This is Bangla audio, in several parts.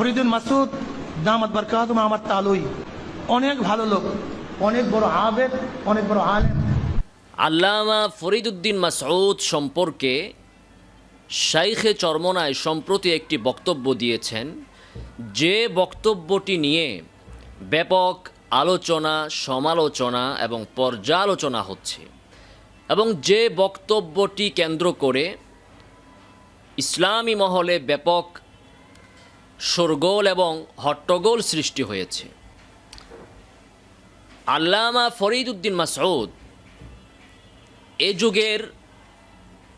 ফরিদুল মাসুদ, দামাত বরকাতুম আমার তালুই। অনেক ভালো লোক, অনেক বড় আবেদ, অনেক বড় আলেম। আল্লামা ফরিদুদ্দিন মাসউদ সম্পর্কে শাইখে চরমনায় সম্প্রতি একটি বক্তব্য দিয়েছেন। যে বক্তব্যটি নিয়ে ব্যাপক আলোচনা, সমালোচনা এবং পর্যালোচনা হচ্ছে এবং যে বক্তব্যটি কেন্দ্র করে ইসলামী মহলে ব্যাপক শোরগোল এবং হট্টগোল সৃষ্টি হয়েছে। আল্লামা ফরিদুদ্দিন মাসউদ এ যুগের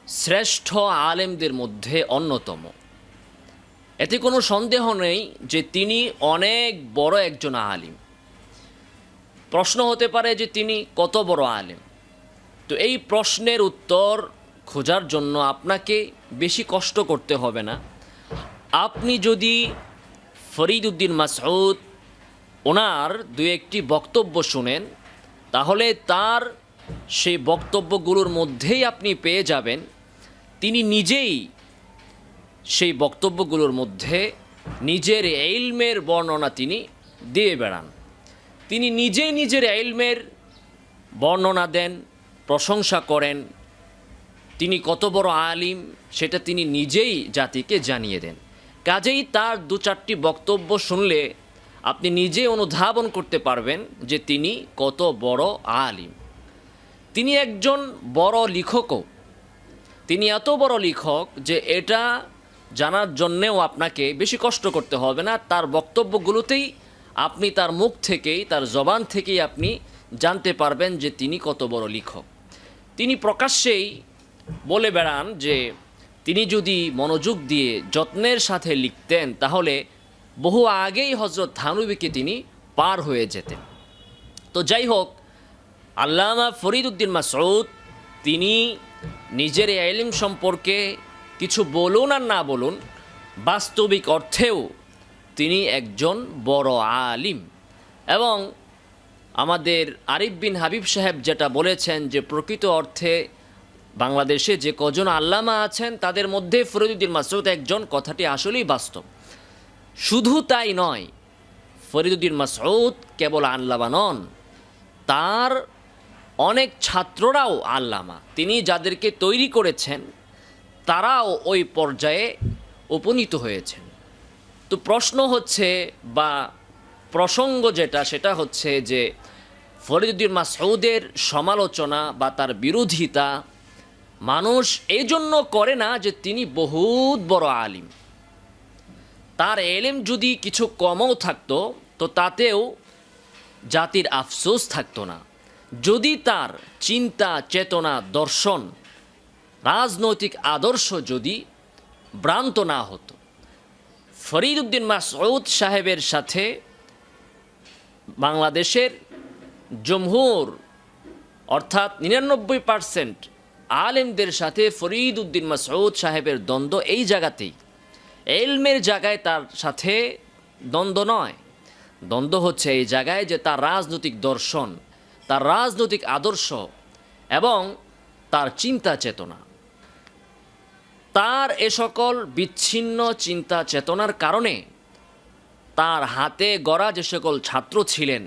শ্রেষ্ঠ আলেমদের মধ্যে অন্যতম। এতে কোনো সন্দেহ নেই যে তিনি অনেক বড় একজন আলিম। প্রশ্ন হতে পারে যে তিনি কত বড় আলেম। তো এই প্রশ্নের উত্তর খোঁজার জন্য আপনাকে বেশি কষ্ট করতে হবে না। আপনি যদি ফরিদ উদ্দিন মাসউদ ওনার দু একটি বক্তব্য শুনেন, তাহলে তার সেই বক্তব্যগুলোর মধ্যেই আপনি পেয়ে যাবেন। তিনি নিজেই সেই বক্তব্যগুলোর মধ্যে নিজের এলমের বর্ণনা তিনি দিয়ে বেড়ান। তিনি নিজেই নিজের এলমের বর্ণনা দেন, প্রশংসা করেন। তিনি কত বড় আলিম, সেটা তিনি নিজেই জাতিকে জানিয়ে দেন। কাজেই তার দু চারটি বক্তব্য শুনলে আপনি নিজে অনুধাবন করতে পারবেন যে তিনি কত বড় আলিম। তিনি একজন বড় লেখকও। তিনি এত বড় লেখক যে এটা জানার জন্যেও আপনাকে বেশি কষ্ট করতে হবে না। তার বক্তব্যগুলোতেই আপনি তার মুখ থেকেই, তার জবান থেকেই আপনি জানতে পারবেন যে তিনি কত বড় লেখক। তিনি প্রকাশ্যেই বলে বেড়ান যে তিনি যদি মনোযোগ দিয়ে যত্নের সাথে লিখতেন, তাহলে বহু আগেই হজরত থানুবিকে তিনি পার হয়ে যেতেন। তো যাই হোক, আল্লামা ফরিদুদ্দিন মাসউদ, তিনি নিজের এলিম সম্পর্কে কিছু বলুন আর না বলুন, বাস্তবিক অর্থেও তিনি একজন বড় আলিম। এবং আমাদের আরিফ বিন হাবিব সাহেব যেটা বলেছেন যে প্রকৃত অর্থে বাংলাদেশে যে কজন আল্লামা আছেন, তাদের মধ্যে ফরিদুদ্দিন মাসউদ একজন। কথাটি আসলেই বাস্তব। শুধু তাই নয়, ফরিদুদ্দিন মাসউদ কেবল আল্লামা নন, তার অনেক ছাত্ররাও আল্লামা। তিনি যাদেরকে তৈরি করেছেন, তারাও ওই পর্যায়ে উপনীত হয়েছেন। তো প্রশ্ন হচ্ছে, বা প্রসঙ্গ যেটা, সেটা হচ্ছে যে, ফরিদুদ্দিন মাসউদের সমালোচনা বা তার বিরোধিতা মানুষ এই জন্য করে না যে তিনি বহুত বড় আলিম। তার এলেম যদি কিছু কমও থাকতো, তো তাতেও জাতির আফসোস থাকতো না। যদি তার চিন্তা, চেতনা, দর্শন, রাজনৈতিক আদর্শ যদি ভ্রান্ত না হতো ফরিদুদ্দিন মাসউদ সাহেবের সাথে বাংলাদেশের জমহুর, অর্থাৎ নিরানব্বই পার্সেন্ট আলেমদের সাথে ফরিদ উদ্দিন মাসউদ সাহেবের দ্বন্দ্ব এই জায়গাতেই। এলমের জায়গায় তার সাথে দ্বন্দ্ব নয়। দ্বন্দ্ব হচ্ছে এই জায়গায় যে তার রাজনৈতিক দর্শন, তার রাজনৈতিক আদর্শ এবং তার চিন্তা চেতনা। তার এ সকল বিচ্ছিন্ন চিন্তা চেতনার কারণে তার হাতে গড়া যে সকল ছাত্র ছিলেন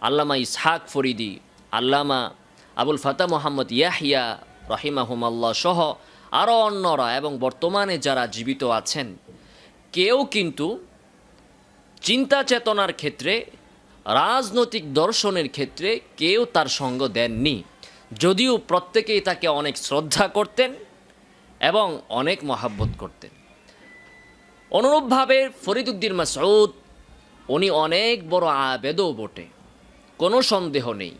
আল্লামা ইসহাক ফরিদি, আল্লামা আবুল ফাতা মোহাম্মদ ইয়াহিয়া রহিমাহুমাল্লাহ সহ আরও অন্যরা এবং বর্তমানে যারা জীবিত আছেন, কেউ কিন্তু চিন্তা চেতনার ক্ষেত্রে, রাজনৈতিক দর্শনের ক্ষেত্রে কেউ তার সঙ্গ দেননি। যদিও প্রত্যেকেই তাকে অনেক শ্রদ্ধা করতেন এবং অনেক মহাব্বত করতেন। অনুরূপভাবে ফরিদুদ্দিন মাসউদ, উনি অনেক বড় আবেদও বটে, কোনো সন্দেহ নেই।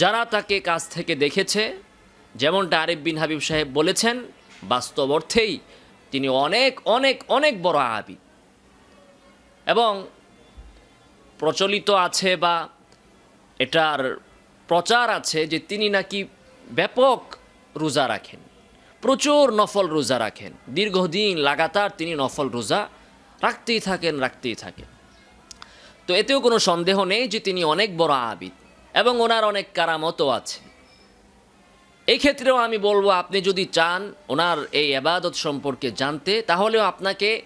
যারা তাকে কাছ থেকে দেখেছে, যেমনটা আরিফ বিন হাবিব সাহেব বলেছেন, বাস্তব অর্থেই তিনি অনেক অনেক অনেক বড় আবিদ। এবং প্রচলিত আছে বা এটার প্রচার আছে যে তিনি নাকি ব্যাপক রোজা রাখেন, প্রচুর নফল রোজা রাখেন। দীর্ঘদিন লাগাতার তিনি নফল রোজা রাখতেই থাকেন রাখতেই থাকেন। তো এতেও কোনো সন্দেহ নেই যে তিনি অনেক বড় আবিদ। এবং ওনার অনেক কারামতও আছে। এই ক্ষেত্রেও আমি বলব, আপনি যদি চান ওনার এই আবাদত সম্পর্কে জানতে, তাহলেও আপনাকে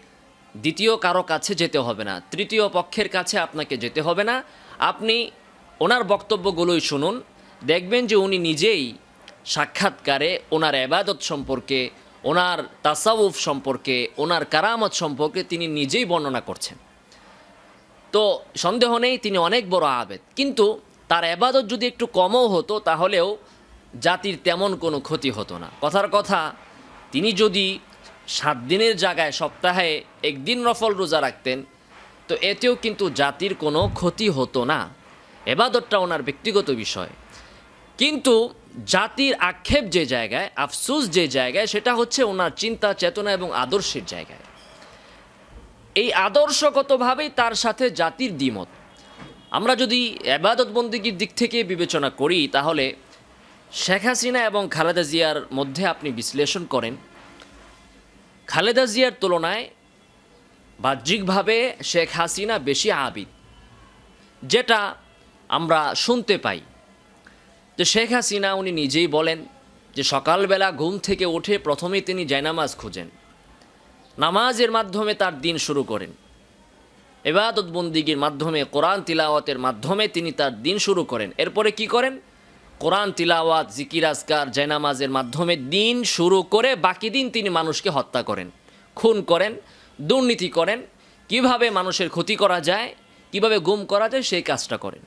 দ্বিতীয় কারও কাছে যেতে হবে না। তৃতীয় পক্ষের কাছে আপনাকে যেতে হবে না। আপনি ওনার বক্তব্যগুলোই শুনুন, দেখবেন যে উনি নিজেই সাক্ষাৎকারে ওনার এবাদত সম্পর্কে, ওনার তাসাউফ সম্পর্কে, ওনার কারামত সম্পর্কে তিনি নিজেই বর্ণনা করছেন। তো সন্দেহ নেই, তিনি অনেক বড় আবেদ। কিন্তু তার এবাদত যদি একটু কমও হতো, তাহলেও জাতির তেমন কোনো ক্ষতি হতো না। কথার কথা, তিনি যদি সাত দিনের জায়গায় সপ্তাহে একদিন নফল রোজা রাখতেন, তো এতেও কিন্তু জাতির কোনো ক্ষতি হতো না। এবাদতটা ওনার ব্যক্তিগত বিষয়। কিন্তু জাতির আক্ষেপ যে জায়গায়, আফসুস যে জায়গায়, সেটা হচ্ছে ওনার চিন্তা, চেতনা এবং আদর্শের জায়গায়। এই আদর্শগতভাবেই তার সাথে জাতির দ্বিমত। আমরা যদি এবাদত বন্দিগির দিক থেকে বিবেচনা করি, তাহলে শেখ হাসিনা এবং খালেদা জিয়ার মধ্যে আপনি বিশ্লেষণ করেন। খালেদা জিয়ার তুলনায় বাহ্যিকভাবে শেখ হাসিনা বেশি আবিদ, যেটা আমরা শুনতে পাই। যে শেখ হাসিনা, উনি নিজেই বলেন যে সকালবেলা ঘুম থেকে উঠে প্রথমেই তিনি জায়নামাজ খুঁজেন। নামাজের মাধ্যমে তার দিন শুরু করেন। এবাদত বন্দিগির মাধ্যমে, কোরআন তিলাওয়াতের মাধ্যমে তিনি তার দিন শুরু করেন। এরপরে কি করেন? কোরআন তিলাওয়াত, জিকির, আজকার, জয়নামাজের মাধ্যমে দিন শুরু করে বাকি দিন তিনি মানুষকে হত্যা করেন। খুন করেন, দুর্নীতি করেন। কীভাবে মানুষের ক্ষতি করা যায়, কীভাবে গুম করা যায়, সেই কাজটা করেন।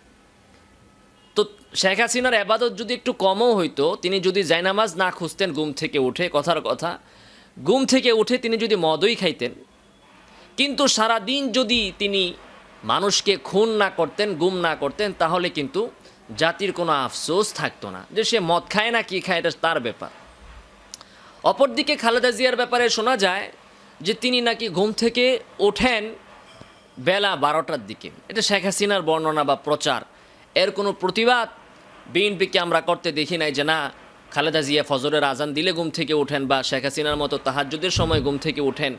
তো শেখ হাসিনার আবাদত যদি একটু কমও হইতো, তিনি যদি জায়নামাজ না খুঁজতেন গুম থেকে উঠে, কথার কথা গুম থেকে উঠে তিনি যদি মদই খাইতেন কিন্তু সারা দিন যদি তিনি মানুষকে খুন না করতেন, গুম না করতেন, তাহলে কিন্তু জাতির কোনো আফসোস থাকতো না যে সে মদ খায় না, কি খায়, এটা তার ব্যাপার। অপরদিকে খালেদা জিয়ার ব্যাপারে শোনা যায় যে তিনি নাকি ঘুম থেকে ওঠেন বেলা বারোটার দিকে। এটা শেখ হাসিনার বর্ণনা বা প্রচার। এর কোনো প্রতিবাদ বিএনপিকে আমরা করতে দেখি নাই যে না, খালেদা জিয়া ফজরের আজান দিলে ঘুম থেকে ওঠেন বা শেখ হাসিনার মতো তাহাজ্জুদের সময় ঘুম থেকে ওঠেন।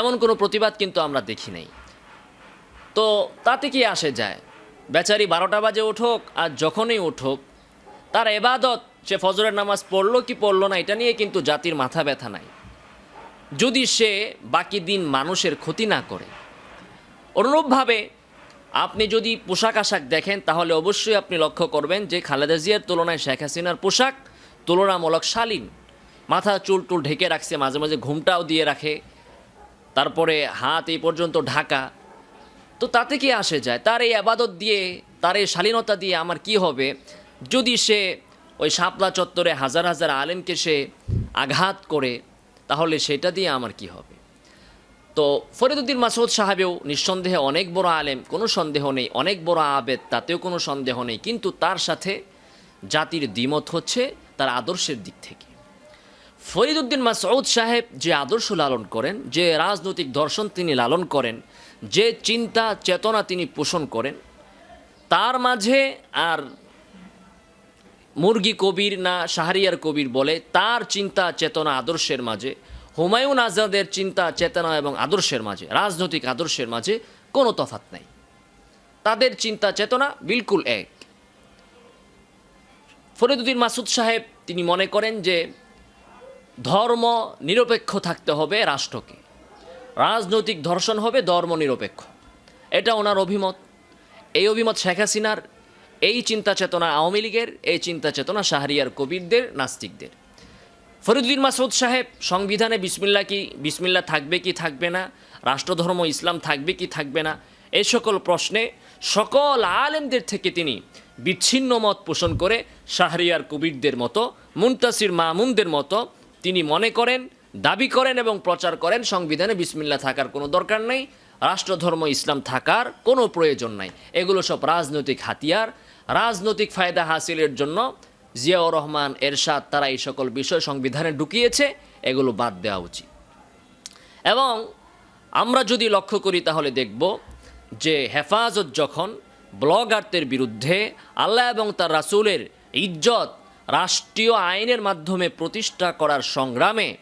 এমন কোনো প্রতিবাদ কিন্তু আমরা দেখি নাই। তো তাতে কি আসে যায়? বেচারি বারোটা বাজে উঠুক আর যখনই উঠুক, তার এবাদত সে ফজরের নামাজ পড়ল কি পড়ল না, এটা নিয়ে কিন্তু জাতির মাথা ব্যথা নাই। যদি সে বাকি দিন মানুষের ক্ষতি না করে, অনুরূপভাবে আপনি যদি পোশাক আশাক দেখেন, তাহলে অবশ্যই আপনি লক্ষ্য করবেন যে খালেদা জিয়ার তুলনায় শেখ হাসিনার পোশাক তুলনামূলক শালীন। মাথা চুল টুল ঢেকে রাখছে, মাঝে মাঝে ঘুমটাও দিয়ে রাখে তারপরে হাত এই পর্যন্ত ঢাকা। তো তাতে কি আসে যায়? তার এই আবাদত দিয়ে, তার এই শালীনতা দিয়ে আমার কি হবে? যদি সে ওই শাপলা চত্বরে হাজার হাজার আলেমকে সে আঘাত করে, তাহলে সেটা দিয়ে আমার কি হবে? তো ফরিদুদ্দিন মাসুদ সাহেবেও নিঃসন্দেহে অনেক বড় আলেম, কোনো সন্দেহ নেই, অনেক বড় আবেদ, তাতেও কোনো সন্দেহ নেই। কিন্তু তার সাথে জাতির দ্বিমত হচ্ছে, তার আদর্শের দিক থেকে। ফরিদুদ্দিন মাসউদ সাহেব যে আদর্শ লালন করেন, যে রাজনৈতিক দর্শন তিনি লালন করেন, যে চিন্তা, চেতনা তিনি পোষণ করেন, তার মাঝে আর মুরগি কবির না শাহরিয়ার কবির বলে, তার চিন্তা, চেতনা আদর্শের মাঝে, হুমায়ুন আজাদের চিন্তা, চেতনা এবং আদর্শের মাঝে, রাজনৈতিক আদর্শের মাঝে কোনো তফাত নাই। তাদের চিন্তা, চেতনা বিলকুল এক। ফরিদুদ্দিন মাসুদ সাহেব তিনি মনে করেন যে ধর্ম নিরপেক্ষ থাকতে হবে রাষ্ট্রকে। রাজনৈতিক ধর্ষণ হবে ধর্ম নিরপেক্ষ। এটা ওনার অভিমত। এই অভিমত শেখ হাসিনার, এই চিন্তা চেতনা আওয়ামী লীগের, এই চিন্তা চেতনা শাহরিয়ার কবিরদের, নাস্তিকদের। ফরিদুদ্দিন মাসুদ সাহেব, সংবিধানে বিসমিল্লা কি, বিসমিল্লা থাকবে কি থাকবে না, রাষ্ট্রধর্ম, ইসলাম থাকবে কি থাকবে না এই সকল প্রশ্নে সকল আলেমদের থেকে তিনি বিচ্ছিন্ন মত পোষণ করে শাহরিয়ার কবিরদের মতো, মুন্তাসির মামুনদের মতো তিনি মনে করেন, দাবি করেন এবং প্রচার করেন, সংবিধানে বিসমিল্লা থাকার কোনো দরকার নেই, রাষ্ট্রধর্ম, ইসলাম থাকার কোনো প্রয়োজন নাই। এগুলো সব রাজনৈতিক হাতিয়ার, রাজনৈতিক ফায়দা হাসিলের জন্য জিয়াউর রহমান, এরশাদ, তারা এই সকল বিষয় সংবিধানে ঢুকিয়েছে, এগুলো বাদ দেওয়া উচিত। এবং আমরা যদি লক্ষ্য করি তাহলে দেখব যে হেফাজত যখন ব্লগারদের বিরুদ্ধে আল্লাহ এবং তার রাসূলের ইজ্জত রাষ্ট্রীয় আইনের মাধ্যমে প্রতিষ্ঠা করার সংগ্রামে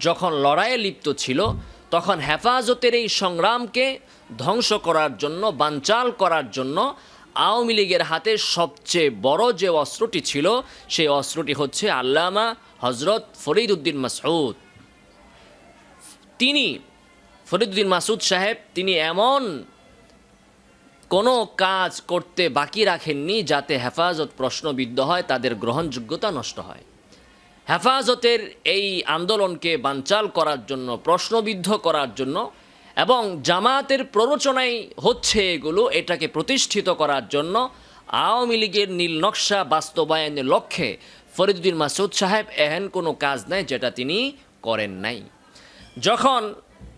যখন লড়াইয়ে লিপ্ত ছিল, তখন হেফাজতের এই সংগ্রামকে ধ্বংস করার জন্য, বানচাল করার জন্য আওয়ামী লীগের হাতে সবচেয়ে বড় যে অস্ত্রটি ছিল, সেই অস্ত্রটি হচ্ছে আল্লামা হজরত ফরিদ উদ্দিন মাসউদ। তিনি ফরিদুদ্দিন মাসুদ সাহেব, তিনি এমন কোনো কাজ করতে বাকি রাখেননি যাতে হেফাজত প্রশ্নবিদ্ধ হয়, তাদের গ্রহণযোগ্যতা নষ্ট হয়। হেফাজতের এই আন্দোলনকে বানচাল করার জন্য, প্রশ্নবিদ্ধ করার জন্য এবং জামাতের প্ররোচনাই হচ্ছে এগুলো, এটাকে প্রতিষ্ঠিত করার জন্য আওয়ামী লীগের নীল নকশা বাস্তবায়নের লক্ষ্যে ফরিদুদ্দিন মাসুদ সাহেব এহেন কোনো কাজ নাই যেটা তিনি করেন নাই। যখন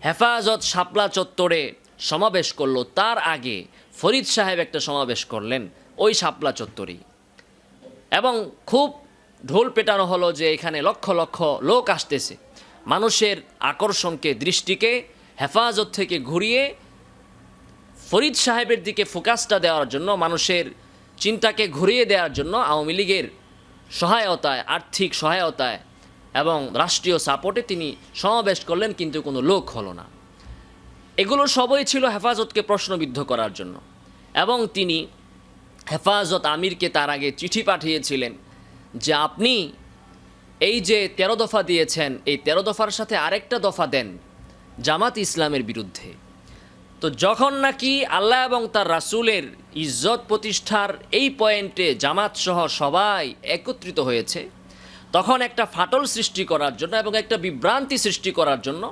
হেফাজত শাপলা চত্বরে সমাবেশ করল, তার আগে ফরিদ সাহেব একটা সমাবেশ করলেন, ওই শাপলা চত্বরেই। এবং খুব ঢোল পেটানো হলো যে এখানে লক্ষ লক্ষ লোক আসতেছে। মানুষের আকর্ষণকে, দৃষ্টিকে, হেফাজত থেকে ঘুরিয়ে ফরিদ সাহেবের দিকে ফোকাসটা দেওয়ার জন্য, মানুষের চিন্তাকে ঘুরিয়ে দেওয়ার জন্য আওয়ামী লীগের সহায়তায়, আর্থিক সহায়তায় এবং রাষ্ট্রীয় সাপোর্টে তিনি সমাবেশ করলেন, কিন্তু কোনো লোক হলো না। এগুলো সবই ছিল হেফাজতকে প্রশ্নবিদ্ধ করার জন্য। এবং তিনি হেফাজত আমিরকে তার আগে চিঠি পাঠিয়েছিলেন যে আপনি এই যে তেরো দফা দিয়েছেন, এই তেরো দফার সাথে আরেকটা দফা দেন জামাত ইসলামের বিরুদ্ধে। তো যখন নাকি আল্লাহ এবং তার রাসূলের ইজ্জত প্রতিষ্ঠার এই পয়েন্টে জামাত সহ সবাই একত্রিত হয়েছে, তখন একটা ফাটল সৃষ্টি করার জন্য এবং একটা বিভ্রান্তি সৃষ্টি করার জন্য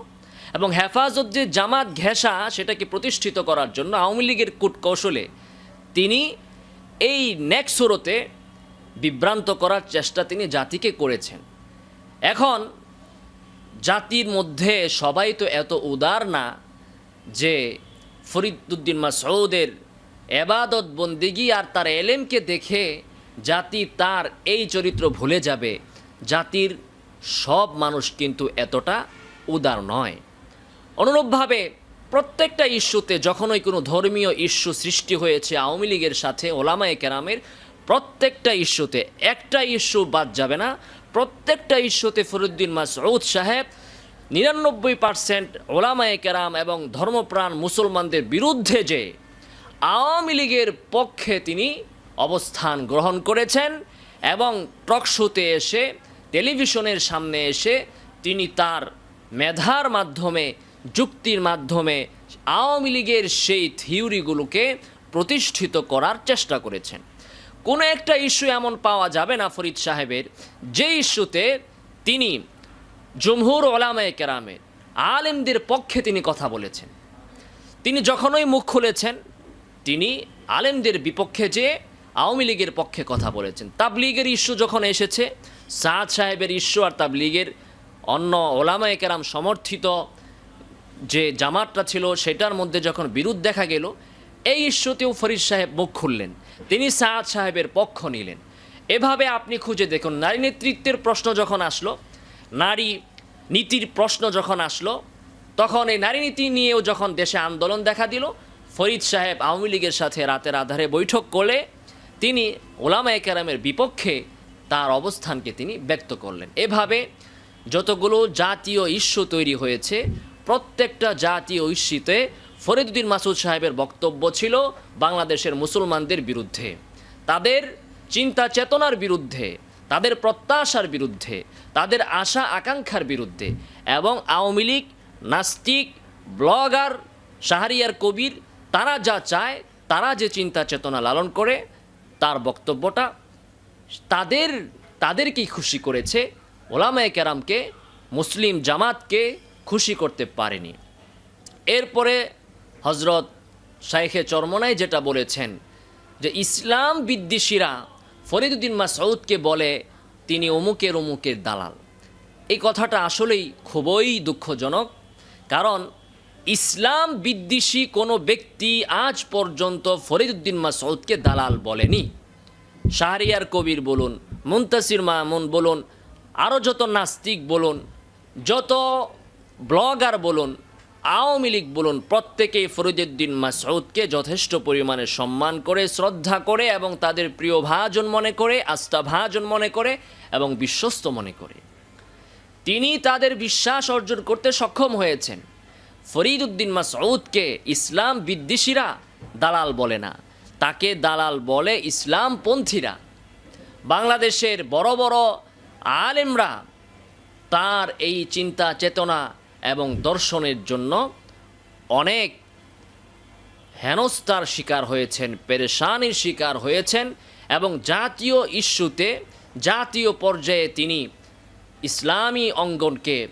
এবং হেফাজত যে জামাত ঘেঁষা সেটাকে প্রতিষ্ঠিত করার জন্য আওয়ামী লীগের কূটকৌশলে তিনি এই নেক্সোরোতে বিভ্রান্ত করার চেষ্টা তিনি জাতিকে করেছেন। এখন জাতির মধ্যে সবাই তো এত উদার না যে ফরিদুদ্দিন মাসউদের এবাদত বন্দিগি আর তার এলেমকে দেখে জাতি তার এই চরিত্র ভুলে যাবে। জাতির সব মানুষ কিন্তু এতটা উদার নয়। অনুরূপভাবে প্রত্যেকটা ইস্যুতে যখনই কোনো ধর্মীয় ইস্যু সৃষ্টি হয়েছে আওয়ামী লীগের সাথে, ওলামায়ে কেরামের প্রত্যেকটা ইস্যুতে একটা ইস্যু বাদ যাবে না। প্রত্যেকটা ইস্যুতে ফরুদ্দিন মাসউদ সাহেব নিরানব্বই পার্সেন্ট ওলামায়ে কেরাম এবং ধর্মপ্রাণ মুসলমানদের বিরুদ্ধে যে আওয়ামী লীগের পক্ষে তিনি অবস্থান গ্রহণ করেছেন এবং টকশোতে এসে, টেলিভিশনের সামনে এসে তিনি তার মেধার মাধ্যমে যুক্তির মাধ্যমে আওয়ামী লীগের সেই থিওরিগুলোকে প্রতিষ্ঠিত করার চেষ্টা করেছেন। কোনো একটা ইস্যু এমন পাওয়া যাবে না ফরিদ সাহেবের, যে ইস্যুতে তিনি জমহুর ওলামায়ে কেরামের আলেমদের পক্ষে তিনি কথা বলেছেন। তিনি যখনই মুখ খুলেছেন, তিনি আলেমদের বিপক্ষে যে আওয়ামী লীগের পক্ষে কথা বলেছেন। তাবলিগের ইস্যু যখন এসেছে, সাদ সাহেবের ইস্যু আর তাবলিগের অন্য ওলামায়ে কেরাম সমর্থিত যে জামাতটা ছিল সেটার মধ্যে যখন বিরোধ দেখা গেল, এই ইস্যুতেও ফরিদ সাহেব মুখ খুললেন। তিনি সাদ সাহেবের পক্ষ নিলেন। এভাবে আপনি খুঁজে দেখুন, নারী নেতৃত্বের প্রশ্ন যখন আসলো, নারী নীতির প্রশ্ন যখন আসলো, তখন এই নারী নীতি নিয়েও যখন দেশে আন্দোলন দেখা দিল, ফরিদ সাহেব আওয়ামী লীগের সাথে রাতের আধারে বৈঠক করে তিনি ওলামায়ে কেরামের বিপক্ষে তার অবস্থানকে তিনি ব্যক্ত করলেন। এভাবে যতগুলো জাতীয় ইস্যু তৈরি হয়েছে প্রত্যেকটা জাতি ইস্যুতে ফরিদুদ্দিন মাসুদ সাহেবের বক্তব্য ছিল বাংলাদেশের মুসলমানদের বিরুদ্ধে। তাদের চিন্তা চেতনার বিরুদ্ধে, তাদের প্রত্যাশার বিরুদ্ধে, তাদের আশা আকাঙ্ক্ষার বিরুদ্ধে এবং আওয়ামী লীগ, নাস্তিক, ব্লগার, শাহরিয়ার কবির, তারা যা চায়, তারা যে চিন্তা চেতনা লালন করে, তার বক্তব্যটা তাদের, তাদেরকেই খুশি করেছে ওলামায় কেরামকে, মুসলিম জামাতকে খুশি করতে পারেনি। এরপরে হজরত শাইখে চরমনাই যেটা বলেছেন যে, ইসলাম বিদ্বেষীরা ফরিদুদ্দিন মাসউদকে বলে, তিনি অমুকের অমুকের দালাল। এই কথাটা আসলেই খুবই দুঃখজনক, কারণ ইসলাম বিদ্বেষী কোনো ব্যক্তি আজ পর্যন্ত ফরিদুদ্দিন মাসউদকে দালাল বলেনি। শাহরিয়ার কবির বলুন, মুন্তাসির মামুন বলুন আরও যত নাস্তিক বলুন, যত ব্লগার বলুন, আওয়ামী লীগ বলুন, প্রত্যেকেই ফরিদুদ্দিন মাসউদকে যথেষ্ট পরিমাণে সম্মান করে, শ্রদ্ধা করে এবং তাদের প্রিয় ভাজন মনে করে, আস্থা ভাজন মনে করে এবং বিশ্বস্ত মনে করে। তিনি তাদের বিশ্বাস অর্জন করতে সক্ষম হয়েছেন। ফরিদুদ্দিন মাসউদকে ইসলাম বিদ্বেষীরা দালাল বলে না, তাকে দালাল বলে ইসলামপন্থীরা। বাংলাদেশের বড় বড় আলেমরা তার এই চিন্তা চেতনা এবং দর্শনের জন্য অনেক হেনস্থার শিকার হয়েছেন, পেরেশানির শিকার হয়েছেন এবং জাতীয় ইস্যুতে, জাতীয় পর্যায়ে তিনি ইসলামী অঙ্গনকে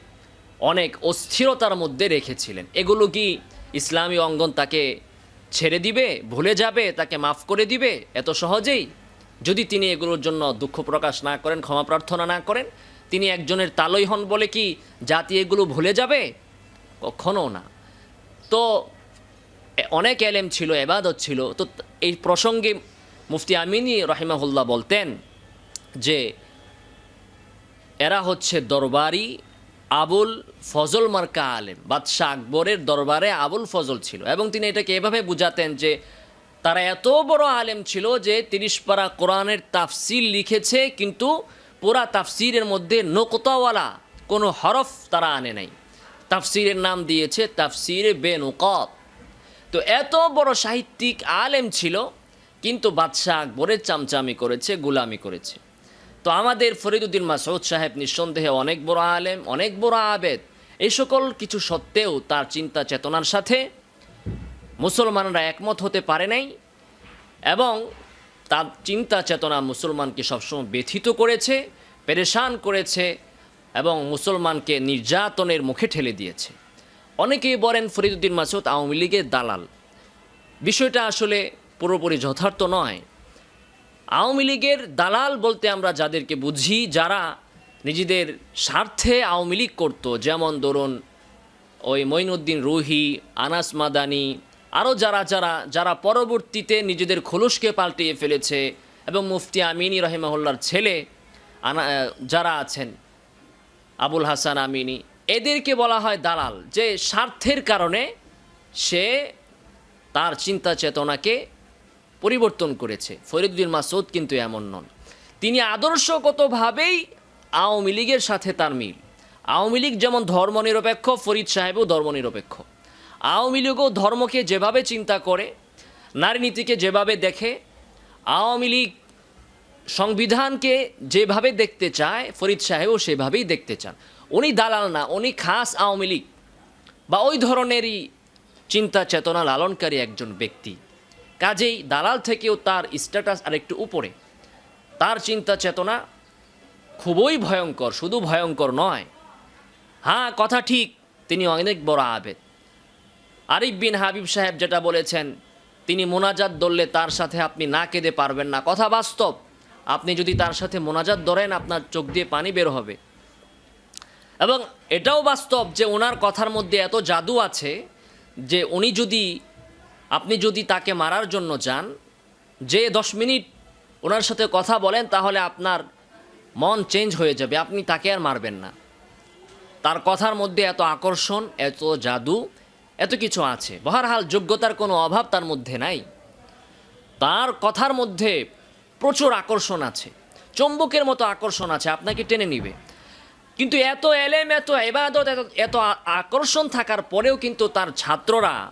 অনেক অস্থিরতার মধ্যে রেখেছিলেন। এগুলো কি ইসলামী অঙ্গন তাকে ছেড়ে দিবে, ভুলে যাবে, তাকে মাফ করে দিবে? এত সহজেই? যদি তিনি এগুলোর জন্য দুঃখ প্রকাশ না করেন, ক্ষমা প্রার্থনা না করেন, তিনি একজনের তালই হন বলে কি জাতি এগুলো ভুলে যাবে? কখনো না। তো অনেক এলেম ছিল, এবাদত ছিল। তো, এই প্রসঙ্গে মুফতি আমিনী রহিমাহুল্লাহ বলতেন যে, এরা হচ্ছে দরবারি আবুল ফজল মার্কা আলেম, বাদশাহ আকবরের দরবারে আবুল ফজল ছিল। এবং তিনি এটাকে এভাবে বুঝাতেন যে তারা এত বড় আলেম ছিল যে তিরিশ পারা কোরআনের তাফসিল লিখেছে, কিন্তু পুরা তাফসিরের মধ্যে নোকতাওয়ালা কোনো হরফ তারা আনে নাই। তাফসিরের নাম দিয়েছে তাফসিরে বেনুকত। তো এত বড় সাহিত্যিক আলেম ছিল, কিন্তু বাদশাহ আকবরের চামচামি করেছে, গুলামি করেছে। তো আমাদের ফরিদুদ্দিন মাসউদ সাহেব নিঃসন্দেহে অনেক বড় আলেম, অনেক বড় আবেদ। এই সকল কিছু সত্ত্বেও তার চিন্তা চেতনার সাথে মুসলমানরা একমত হতে পারে নাই এবং তার চিন্তা চেতনা মুসলমানকে সবসময় ব্যথিত করেছে, পেরেশান করেছে এবং মুসলমানকে নির্যাতনের মুখে ঠেলে দিয়েছে। অনেকেই বলেন ফরিদুদ্দিন মাসুদ আওয়ামী লীগের দালাল। বিষয়টা আসলে পুরোপুরি যথার্থ নয়। আওয়ামী লীগের দালাল বলতে আমরা যাদেরকে বুঝি, যারা নিজেদের স্বার্থে আওয়ামী লীগ করতো, যেমন ধরুন ওই মঈনুদ্দিন রুহি, আনাস মাদানি আরও যারা যারা যারা পরবর্তীতে নিজেদের খোলসকে পাল্টিয়ে ফেলেছে এবং মুফতি আমিনী রহিমাহুল্লার ছেলে, আনা যারা আছেন, আবুল হাসান আমিনী, এদেরকে বলা হয় দালাল, যে স্বার্থের কারণে সে তার চিন্তা চেতনাকে পরিবর্তন করেছে। ফরিদুদ্দিন মাসুদ কিন্তু এমন নন। তিনি আদর্শগতভাবেই আওয়ামী লীগের সাথে তার মিল। আওয়ামী লীগ যেমন ধর্মনিরপেক্ষ, ফরিদ সাহেবও ধর্মনিরপেক্ষ। আওয়ামী লীগও ধর্মকে যেভাবে চিন্তা করে, নারী নীতিকে যেভাবে দেখে, আওয়ামী লীগ সংবিধানকে যেভাবে দেখতে চায়, ফরিদ সাহেবও সেভাবেই দেখতে চান। উনি দালাল না, উনি খাস আওয়ামী লীগ বা ওই ধরনেরই চিন্তা চেতনা লালনকারী একজন ব্যক্তি। কাজেই দালাল থেকেও তার স্ট্যাটাস আরেকটু উপরে। তার চিন্তা চেতনা খুবই ভয়ঙ্কর, শুধু ভয়ঙ্কর নয়। হ্যাঁ কথা ঠিক, তিনি অনেক বড় আবেদ। আরিফ বিন হাবিব সাহেব যেটা বলেছেন, তিনি মোনাজাত ধরলে তার সাথে আপনি না কেঁদে পারবেন না। কথা বাস্তব। আপনি যদি তার সাথে মোনাজাত ধরেন, আপনার চোখ দিয়ে পানি বের হবে। এবং এটাও বাস্তব যে ওনার কথার মধ্যে এত জাদু আছে যে উনি যদি, আপনি যদি তাকে মারার জন্য যান, যে দশ মিনিট ওনার সাথে কথা বলেন, তাহলে আপনার মন চেঞ্জ হয়ে যাবে। আপনি তাকে আর মারবেন না। তার কথার মধ্যে এত আকর্ষণ, এত জাদু এত কিছু আছে। বহারহাল যোগ্যতার কোনো অভাব তার মধ্যে নাই। তার কথার মধ্যে প্রচুর আকর্ষণ আছে। চম্বকের মতো আকর্ষণ আছে, আপনাকে টেনে নিবে। কিন্তু এত এলেম, এত এবাদত এত এত আকর্ষণ থাকার পরেও কিন্তু তার ছাত্ররা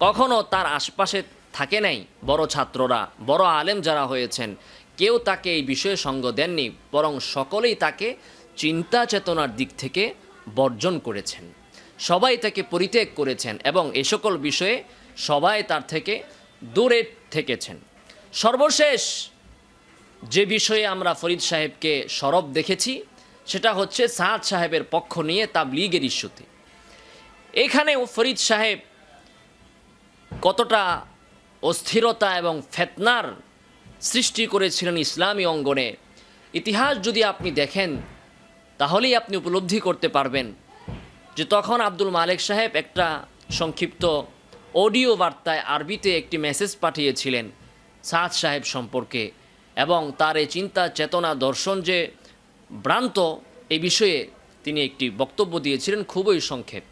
কখনো তার আশপাশে থাকে নাই। বড় ছাত্ররা, বড় আলেম যারা হয়েছেন, কেউ তাকে এই বিষয়ে সঙ্গ দেননি, বরং সকলেই তাকে চিন্তা চেতনার দিক থেকে বর্জন করেছেন। সবাই তাকে পরিত্যাগ করেছেন এবং এ সকল বিষয়ে সবাই তার থেকে দূরে থেকেছেন। সর্বশেষ যে বিষয়ে আমরা ফরিদ সাহেবকে সরব দেখেছি, সেটা হচ্ছে সাদ সাহেবের পক্ষ নিয়ে তাবলিগের ইস্যুতে। এখানেও ফরিদ সাহেব কতটা অস্থিরতা এবং ফেতনার সৃষ্টি করেছিলেন ইসলামী অঙ্গনে, ইতিহাস যদি আপনি দেখেন, তাহলেই আপনি উপলব্ধি করতে পারবেন যে তখন আব্দুল মালেক সাহেব একটা সংক্ষিপ্ত অডিও বার্তায় আরবিতে একটি মেসেজ পাঠিয়েছিলেন সাদ সাহেব সম্পর্কে এবং তার এই চিন্তা, চেতনা, দর্শন যে ভ্রান্ত এই বিষয়ে তিনি একটি বক্তব্য দিয়েছিলেন, খুবই সংক্ষেপ।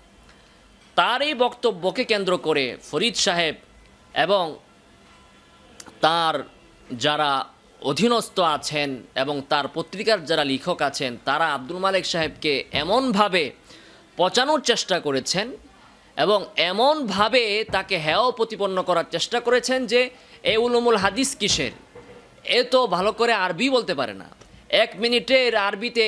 তার এই বক্তব্যকে কেন্দ্র করে ফরিদ সাহেব এবং তার যারা অধীনস্থ আছেন এবং তার পত্রিকার যারা লেখক আছেন, তারা আব্দুল মালেক সাহেবকে এমনভাবে পচানোর চেষ্টা করেছেন এবং এমনভাবে তাকে হেয় প্রতিপন্ন করার চেষ্টা করেছেন যে এ উলুমুল হাদিস কিসের? এ তো ভালো করে আরবি বলতে পারে না। এক মিনিটের আরবিতে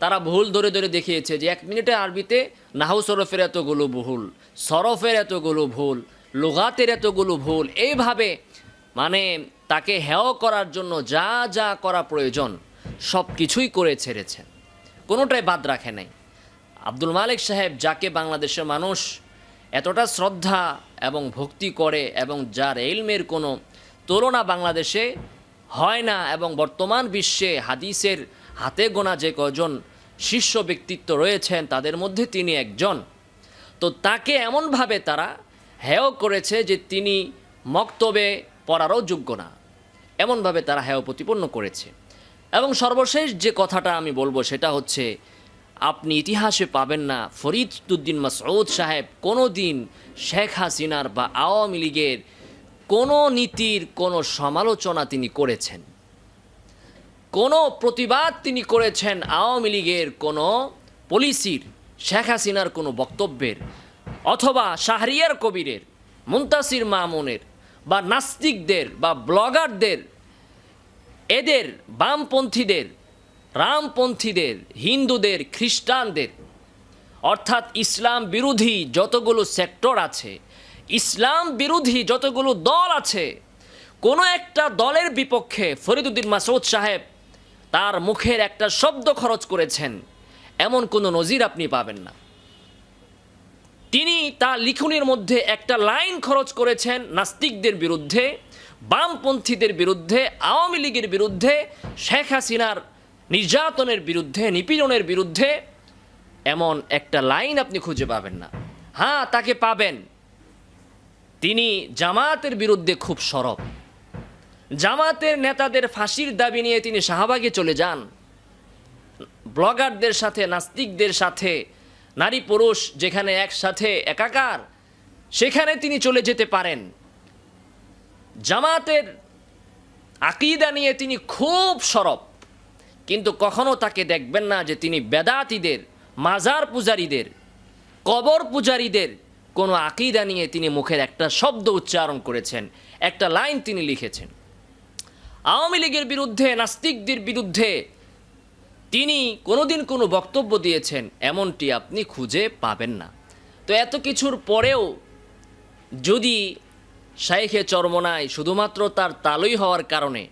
তারা ভুল ধরে ধরে দেখিয়েছে যে এক মিনিটে আরবিতে নাহু সরফের এতগুলো ভুল, সরফের এতগুলো ভুল, লোগাতের এতগুলো ভুল, এইভাবে মানে তাকে হেয় করার জন্য যা যা করা প্রয়োজন সব কিছুই করে ছেড়েছেন। কোনোটাই বাদ রাখে নাই। আব্দুল মালিক সাহেব, যাকে বাংলাদেশের মানুষ এতটা শ্রদ্ধা এবং ভক্তি করে এবং যার এলমের কোনো তুলনা বাংলাদেশে হয় না এবং বর্তমান বিশ্বে হাদিসের হাতে গোনা যে কজন শীর্ষ ব্যক্তিত্ব রয়েছেন, তাদের মধ্যে তিনি একজন। তো তাকে এমনভাবে তারা হেয় করেছে যে তিনি মক্তবে পড়ারও যোগ্য না। এমনভাবে তারা হেয় প্রতিপন্ন করেছে। এবং সর্বশেষ যে কথাটা আমি বলব সেটা হচ্ছে আপনি ইতিহাসে পাবেন না। ফরিদুদ্দিন মাসউদ সাহেব কোনো দিন শেখ হাসিনার বা আওয়ামী লীগের কোনো নীতির, কোনো সমালোচনা তিনি করেছেন। কোনো প্রতিবাদ তিনি করেছেন আওয়ামী লীগের কোনো পলিসির, শেখ হাসিনার কোনো বক্তব্যের, অথবা শাহরিয়ার কবিরের, মুন্তাসির মামুনের, বা নাস্তিকদের, বা ব্লগারদের, এদের বামপন্থীদের রামপন্থীদের, হিন্দুদের, খ্রিস্টানদের, অর্থাৎ ইসলাম বিরোধী যতগুলো সেক্টর আছে, ইসলাম বিরোধী যতগুলো দল আছে, কোনো একটা দলের বিপক্ষে ফরিদুদ্দিন মাসুদ সাহেব তার মুখের একটা শব্দ খরচ করেছেন, এমন কোনো নজির আপনি পাবেন না। তিনি তা লিখনির মধ্যে একটা লাইন খরচ করেছেন নাস্তিকদের বিরুদ্ধে, বামপন্থীদের বিরুদ্ধে, আওয়ামী লীগের বিরুদ্ধে শেখ হাসিনার নির্যাতনের বিরুদ্ধে, নিপীড়নের বিরুদ্ধে এমন একটা লাইন আপনি খুঁজে পাবেন না। হ্যাঁ তাকে পাবেন। তিনি জামাতের বিরুদ্ধে খুব সরব। জামাতের নেতাদের ফাঁসির দাবি নিয়ে তিনি শাহবাগে চলে যান। ব্লগারদের সাথে, নাস্তিকদের সাথে, নারী পুরুষ যেখানে একসাথে, একাকার, সেখানে তিনি চলে যেতে পারেন। জামাতের আকিদা নিয়ে তিনি খুব সরব। কিন্তু কখনো তাকে দেখবেন না যে তিনি বেদাতিদের, মাজার পূজারীদের, কবর পূজারীদের কোনো আকিদা নিয়ে তিনি মুখের একটা শব্দ উচ্চারণ করেছেন, একটা লাইন তিনি লিখেছেন। আওয়ামী লীগের বিরুদ্ধে, নাস্তিকদের বিরুদ্ধে তিনি কোনোদিন কোনো বক্তব্য দিয়েছেন, এমনটি আপনি খুঁজে পাবেন না। তো এত কিছুর পরেও যদি শাইখে চরমনায় শুধুমাত্র তার তালই হওয়ার কারণে,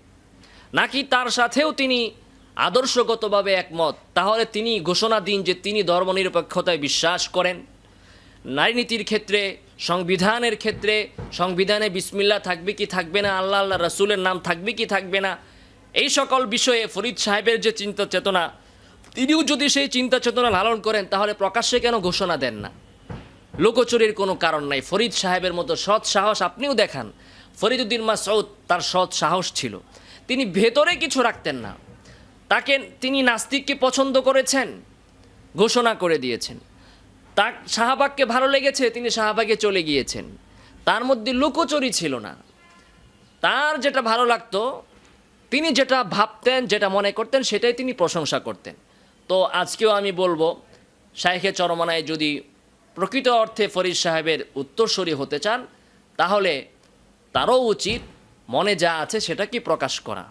নাকি তার সাথেও তিনি আদর্শগতভাবে একমত, তাহলে তিনি ঘোষণা দিন যে তিনি ধর্মনিরপেক্ষতায় বিশ্বাস করেন। নারী নীতির ক্ষেত্রে, সংবিধানের ক্ষেত্রে, সংবিধানে বিসমিল্লা থাকবে কি থাকবে না, আল্লাহ আল্লাহ রসুলের নাম থাকবে কি থাকবে না, এই সকল বিষয়ে ফরিদ সাহেবের যে চিন্তা চেতনা, তিনিও যদি সেই চিন্তা চেতনা লালন করেন, তাহলে প্রকাশ্যে কেন ঘোষণা দেন না? লোকচুরির কোনো কারণ নাই। ফরিদ সাহেবের মতো সৎ সাহস আপনিও দেখান। ফরিদুদ্দিন মাসউদ তার সৎ সাহস ছিল। তিনি ভেতরে কিছু রাখতেন না। তাকে তিনি নাস্তিককে পছন্দ করেছেন, ঘোষণা করে দিয়েছেন। তার শাহবাগকে ভালো লেগেছে, তিনি শাহবাগে চলে গিয়েছেন। তার মধ্যে লুকোচুরি ছিল না। তার যেটা ভালো লাগতো, তিনি যেটা ভাবতেন, যেটা মনে করতেন, সেটাই তিনি প্রশংসা করতেন। তো আজকেও আমি বলব শাহেখে চরমানায় যদি প্রকৃত অর্থে ফরিদ সাহেবের উত্তরসূরি হতে চান, তাহলে তারও উচিত মনে যা আছে সেটা কি প্রকাশ করা,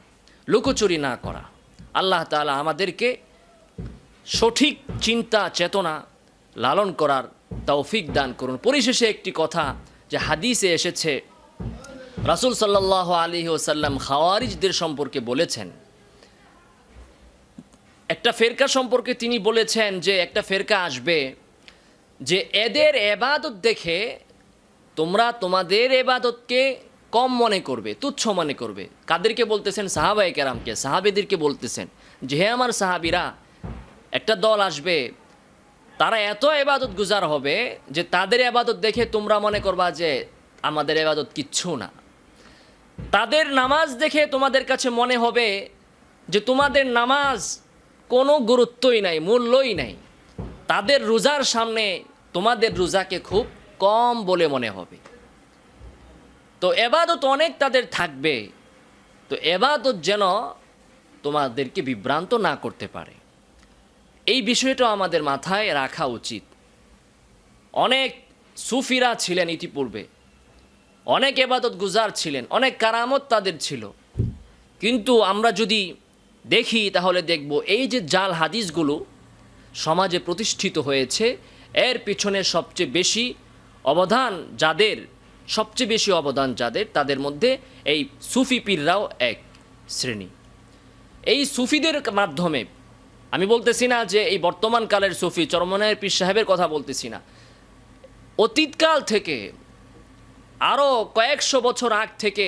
লুকোচুরি না করা। আল্লাহ তাআলা আমাদেরকে সঠিক চিন্তা, চেতনা লালন করার তৌফিক দান করুন। পরিশেষে একটি কথা যে হাদিসে এসেছে, রাসূল সাল্লাহ আলী ওসাল্লাম খাওয়ারিজদের সম্পর্কে বলেছেন। একটা ফেরকা সম্পর্কে তিনি বলেছেন যে একটা ফেরকা আসবে যে এদের এবাদত দেখে তোমরা তোমাদের এবাদতকে কম মনে করবে, তুচ্ছ মনে করবে। কাদেরকে বলতেছেন? সাহাবাই কেরামকে, সাহাবেদেরকে বলতেছেন যে, হে আমার সাহাবিরা, একটা দল আসবে, তারা এত এবাদত গুজার হবে যে তাদের এবাদত দেখে তোমরা মনে করবা যে, আমাদের এবাদত কিচ্ছু না। তাদের নামাজ দেখে তোমাদের কাছে মনে হবে যে, তোমাদের নামাজ কোনো গুরুত্বই নাই, মূল্যই নাই। তাদের রোজার সামনে তোমাদের রোজাকে খুব কম বলে মনে হবে। তো এবাদত অনেক তাদের থাকবে। তো এবাদত যেন তোমাদেরকে বিভ্রান্ত না করতে পারে। এই বিষয়টা আমাদের মাথায় রাখা উচিত। অনেক সুফিরা ছিলেন ইতিপূর্বে। অনেক এবাদত গুজার ছিলেন। অনেক কারামত তাদের ছিল। কিন্তু আমরা যদি দেখি, তাহলে দেখব এই যে জাল হাদিসগুলো সমাজে প্রতিষ্ঠিত হয়েছে, এর পিছনে সবচেয়ে বেশি অবদান যাদের সবচেয়ে বেশি অবদান যাদের, তাদের মধ্যে এই সুফি পীররাও এক শ্রেণি। এই সুফিদের মাধ্যমে, আমি বলতেছি না যে এই বর্তমান কালের সুফি, চরমনায়ের পীর সাহেবের কথা বলতেছি না। অতীতকাল থেকে আরও কয়েকশো বছর আগ থেকে,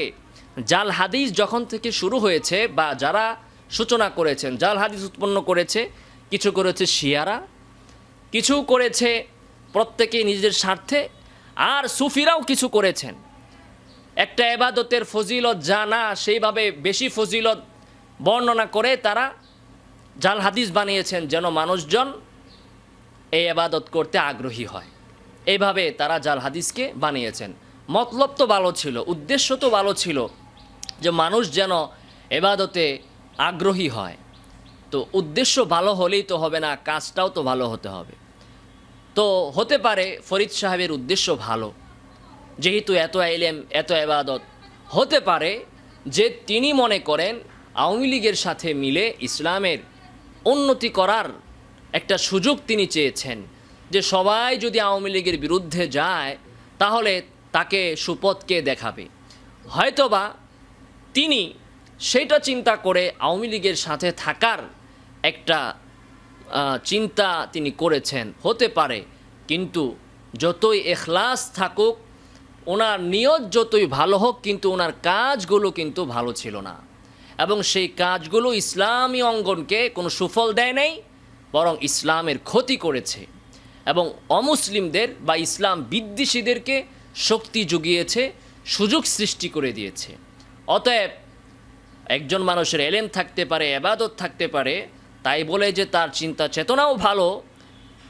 জাল হাদিস যখন থেকে শুরু হয়েছে বা যারা সূচনা করেছেন, জাল হাদিস উৎপন্ন করেছে, কিছু করেছে শিয়ারা, কিছু করেছে প্রত্যেকে নিজেদের স্বার্থে আর সুফিরাও কিছু করেছেন। একটা এবাদতের ফজিলত জানা, সেইভাবে বেশি ফজিলত বর্ণনা করে তারা জাল হাদিস বানিয়েছেন যেন মানুষজন এই এবাদত করতে আগ্রহী হয়। এইভাবে তারা জাল হাদিসকে বানিয়েছেন। মতলব তো ভালো ছিল, উদ্দেশ্য তো ভালো ছিল যে মানুষ যেন এবাদতে আগ্রহী হয়। তো উদ্দেশ্য ভালো হলেই তো হবে না, কাজটাও তো ভালো হতে হবে। তো হতে পারে ফরিদ সাহেবের উদ্দেশ্য ভালো। যেহেতু এত এলেম, এত এবাদত। হতে পারে যে তিনি মনে করেন আওয়ামী লীগের সাথে মিলে ইসলামের উন্নতি করার একটা সুযোগ তিনি চেয়েছেন। যে সবাই যদি আওয়ামী লীগের বিরুদ্ধে যায়, তাহলে তাকে সুপথকে দেখাবে? হয়তোবা তিনি সেটা চিন্তা করে আওয়ামী লীগের সাথে থাকার একটা চিন্তা তিনি করেছেন। হতে পারে, কিন্তু যতই এখলাস থাকুক, ওনার নিয়ত যতই ভালো হোক, কিন্তু ওনার কাজগুলো কিন্তু ভালো ছিল না। এবং সেই কাজগুলো ইসলামী অঙ্গনকে কোনো সুফল দেয় নাই, বরং ইসলামের ক্ষতি করেছে। এবং অমুসলিমদের বা ইসলাম বিদ্বেষীদেরকে শক্তি জুগিয়েছে, সুযোগ সৃষ্টি করে দিয়েছে। অতএব, একজন মানুষের এলেম থাকতে পারে, এবাদত থাকতে পারে তাই বলে যে তার চিন্তা চেতনাও ভালো,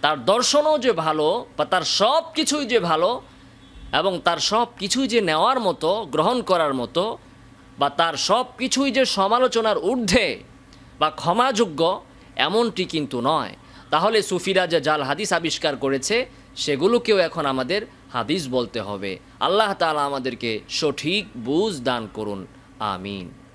তার দর্শনও যে ভালো, বা তার সব কিছুই যে ভালো, এবং তার সব কিছুই যে নেওয়ার মতো, গ্রহণ করার মতো, বা তার সব কিছুই যে সমালোচনার ঊর্ধ্বে, বা ক্ষমাযোগ্য, এমনটি কিন্তু নয়। তাহলে সুফিরা যে জাল হাদিস আবিষ্কার করেছে, সেগুলোকেও এখন আমাদের হাদিস বলতে হবে। আল্লাহ তাআলা আমাদেরকে সঠিক বুঝ দান করুন। আমিন।